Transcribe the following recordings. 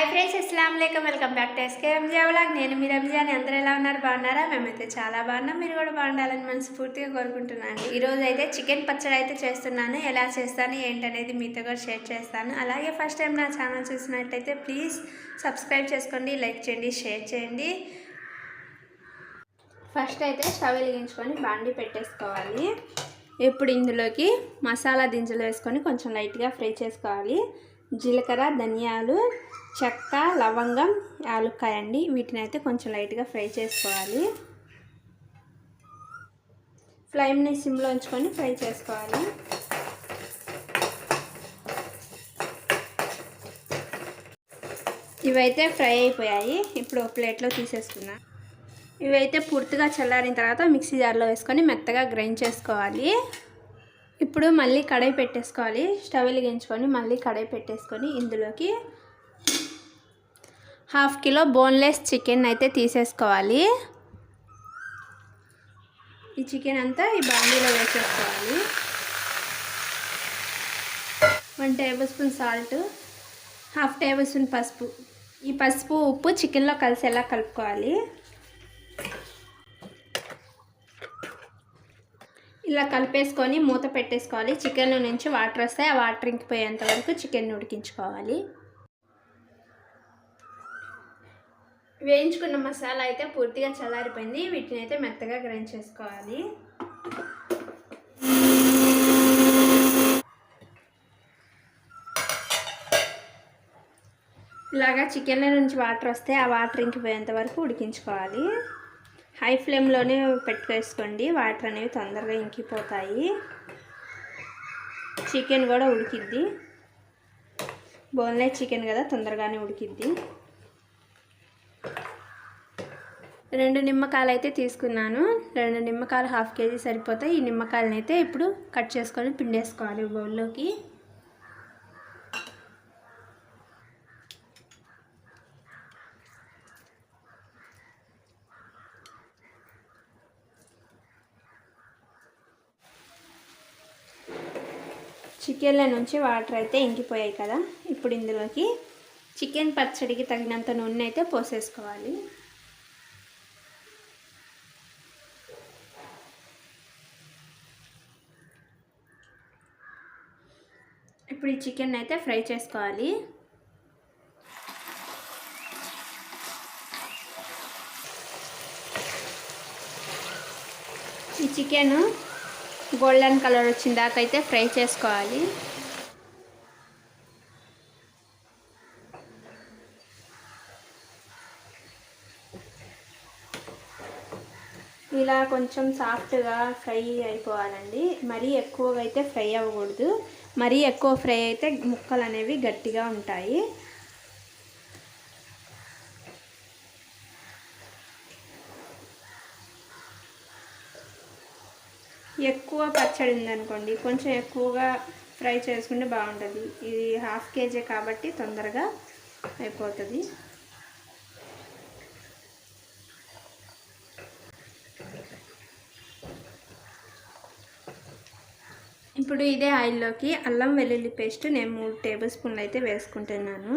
Hi friends అస్సలం లేకం welcome back to SK Ranja vlog నేను మీ రంజాని అందరూ ఎలా ఉన్నారు? బాగున్నారా? మేమైతే చాలా బాగున్నాం. మీరు కూడా బాగుండాలని మనస్ఫూర్తిగా కోరుకుంటున్నాను. ఈరోజు అయితే చికెన్ పచ్చడి అయితే చేస్తున్నాను. ఎలా చేస్తాను ఏంటనేది మీతో కూడా షేర్ చేస్తాను. అలాగే ఫస్ట్ టైం నా ఛానల్ చూసినట్టయితే ప్లీజ్ సబ్స్క్రైబ్ చేసుకోండి లైక్ చేయండి షేర్ చేయండి. ఫస్ట్ అయితే స్టవ్ వెలిగించుకొని బాండి పెట్టేసుకోవాలి. ఇప్పుడు ఇందులోకి మసాలా దింజలు వేసుకొని కొంచెం లైట్గా ఫ్రై చేసుకోవాలి. జీలకర్ర ధనియాలు చెక్క లవంగం యాలుక్కాయ అండి. వీటిని అయితే కొంచెం లైట్గా ఫ్రై చేసుకోవాలి. ఫ్లేమ్ని సిమ్లో ఉంచుకొని ఫ్రై చేసుకోవాలి. ఇవైతే ఫ్రై అయిపోయాయి. ఇప్పుడు ప్లేట్లో తీసేసుకున్నా. ఇవైతే పూర్తిగా చల్లారిన తర్వాత మిక్సీ జార్లో వేసుకొని మెత్తగా గ్రైండ్ చేసుకోవాలి. ఇప్పుడు మళ్ళీ కడాయి పెట్టేసుకోవాలి. స్టవ్ వెలిగించుకొని మళ్ళీ కడాయి పెట్టేసుకొని ఇందులోకి హాఫ్ కిలో బోన్లెస్ చికెన్ అయితే తీసేసుకోవాలి. ఈ చికెన్ అంతా ఈ బాండీలో వేసేసుకోవాలి. One tablespoon salt half tablespoon పసుపు. ఈ పసుపు ఉప్పు చికెన్లో కలిసేలా కలుపుకోవాలి. ఇలా కలిపేసుకొని మూత పెట్టేసుకోవాలి. చికెన్ నుంచి వాటర్ వస్తాయి. ఆ వాటర్ ఇంకిపోయేంత వరకు చికెన్ ఉడికించుకోవాలి. వేయించుకున్న మసాలా అయితే పూర్తిగా చల్లారిపోయింది. వీటిని అయితే మెత్తగా గ్రైండ్ చేసుకోవాలి. ఇలాగా చికెన్ల నుంచి వాటర్ వస్తే ఆ వాటర్ ఇంకిపోయేంత వరకు ఉడికించుకోవాలి. హై ఫ్లేమ్లోనే పెట్టుకేసుకోండి. వాటర్ అనేవి తొందరగా ఇంకిపోతాయి. చికెన్ కూడా ఉడికిద్ది. బోన్లెస్ చికెన్ కదా తొందరగానే ఉడికిద్ది. రెండు నిమ్మకాయలు అయితే తీసుకున్నాను. రెండు నిమ్మకాయలు హాఫ్ కేజీ సరిపోతాయి. ఈ నిమ్మకాయలని అయితే ఇప్పుడు కట్ చేసుకొని పిండేసుకోవాలి బౌల్లోకి. చికెన్ల నుంచి వాటర్ అయితే ఇంకిపోయాయి కదా. ఇప్పుడు ఇందులోకి చికెన్ పచ్చడికి తగినంత నూనె అయితే పోసేసుకోవాలి. ఇప్పుడు ఈ చికెన్ అయితే ఫ్రై చేసుకోవాలి. ఈ చికెన్ గోల్డెన్ కలర్ వచ్చిన దాకా అయితే ఫ్రై చేసుకోవాలి. ఇలా కొంచెం సాఫ్ట్గా ఫ్రై అయిపోవాలండి. మరీ ఎక్కువగా అయితే ఫ్రై అవ్వకూడదు. మరీ ఎక్కువ ఫ్రై అయితే ముక్కలు అనేవి గట్టిగా ఉంటాయి. ఎక్కువ పచ్చడి ఉందనుకోండి కొంచెం ఎక్కువగా ఫ్రై చేసుకుంటే బాగుంటుంది. ఇది హాఫ్ కేజీ కాబట్టి తొందరగా అయిపోతుంది. ఇప్పుడు ఇదే ఆయిల్లోకి అల్లం వెల్లుల్లి పేస్ట్ నేను మూడు టేబుల్ స్పూన్లు అయితే వేసుకుంటున్నాను.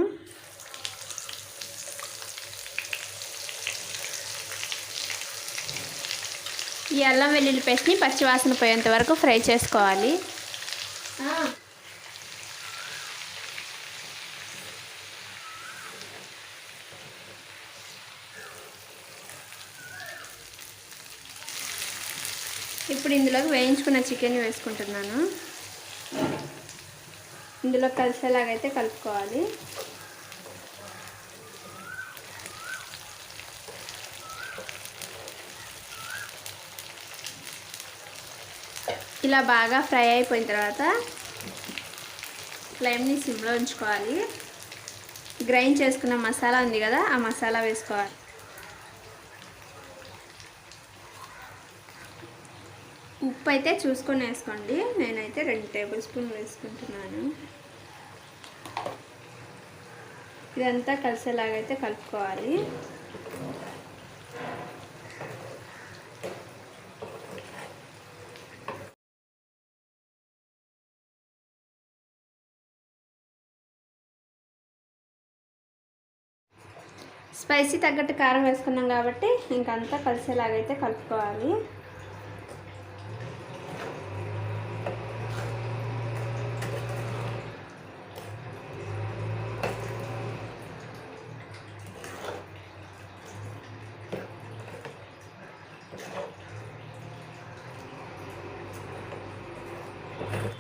ఈ అల్లం వెల్లుల్లి పేస్ట్ని పచ్చివాసన పోయేంత వరకు ఫ్రై చేసుకోవాలి. ఇప్పుడు ఇందులోకి వేయించుకున్న చికెన్ వేసుకుంటున్నాను. ఇందులో కలిసేలాగైతే కలుపుకోవాలి. ఇలా బాగా ఫ్రై అయిపోయిన తర్వాత ఫ్లేమ్ని సిమ్లో ఉంచుకోవాలి. గ్రైండ్ చేసుకున్న మసాలా ఉంది కదా ఆ మసాలా వేసుకోవాలి. ఉప్పు అయితే చూసుకొని వేసుకోండి. నేనైతే రెండు టేబుల్ స్పూన్లు వేసుకుంటున్నాను. ఇదంతా కలిసేలాగైతే కలుపుకోవాలి. స్పైసీ తగ్గట్టు కారం వేసుకున్నాం కాబట్టి ఇంకంతా కలిసేలాగైతే కలుపుకోవాలి.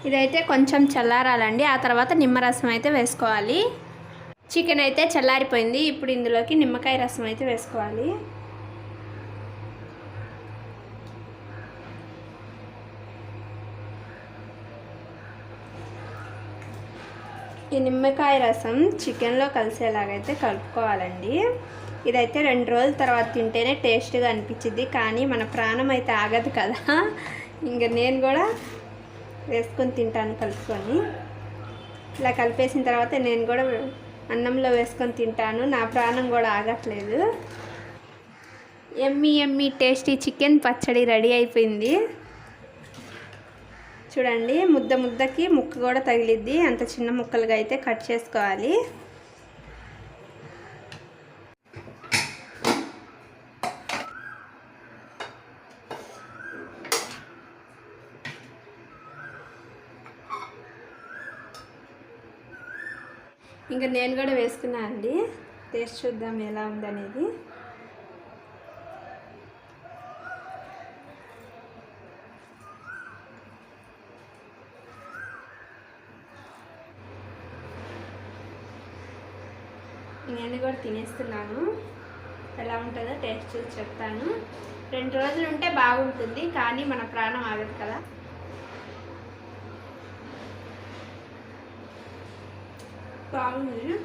ఇదైతే కొంచెం చల్లారాలండి. ఆ తర్వాత నిమ్మరసం అయితే వేసుకోవాలి. చికెన్ అయితే చల్లారిపోయింది. ఇప్పుడు ఇందులోకి నిమ్మకాయ రసం అయితే వేసుకోవాలి. ఈ నిమ్మకాయ రసం చికెన్లో కలిసేలాగైతే కలుపుకోవాలండి. ఇదైతే రెండు రోజుల తర్వాత తింటేనే టేస్ట్గా అనిపించింది కానీ మన ప్రాణం అయితే ఆగదు కదా. ఇంకా నేను కూడా వేసుకొని తింటాను కలుపుకొని. ఇలా కలిపేసిన తర్వాత నేను కూడా అన్నంలో వేసుకొని తింటాను. నా ప్రాణం కూడా ఆగట్లేదు. ఎమ్మి ఎమ్మి టేస్టీ చికెన్ పచ్చడి రెడీ అయిపోయింది. చూడండి ముద్ద ముద్దకి ముక్క కూడా తగిలిద్ది. అంత చిన్న ముక్కలుగా అయితే కట్ చేసుకోవాలి. ఇంకా నేను కూడా వేసుకున్నా అండి. టేస్ట్ చూద్దాం ఎలా ఉందనేది. నేను కూడా తినేస్తున్నాను. ఎలా ఉంటుందో టేస్ట్ చూసి చెప్తాను. రెండు రోజులు ఉంటే బాగుంటుంది కానీ మన ప్రాణం ఆగదు కదా. 打了你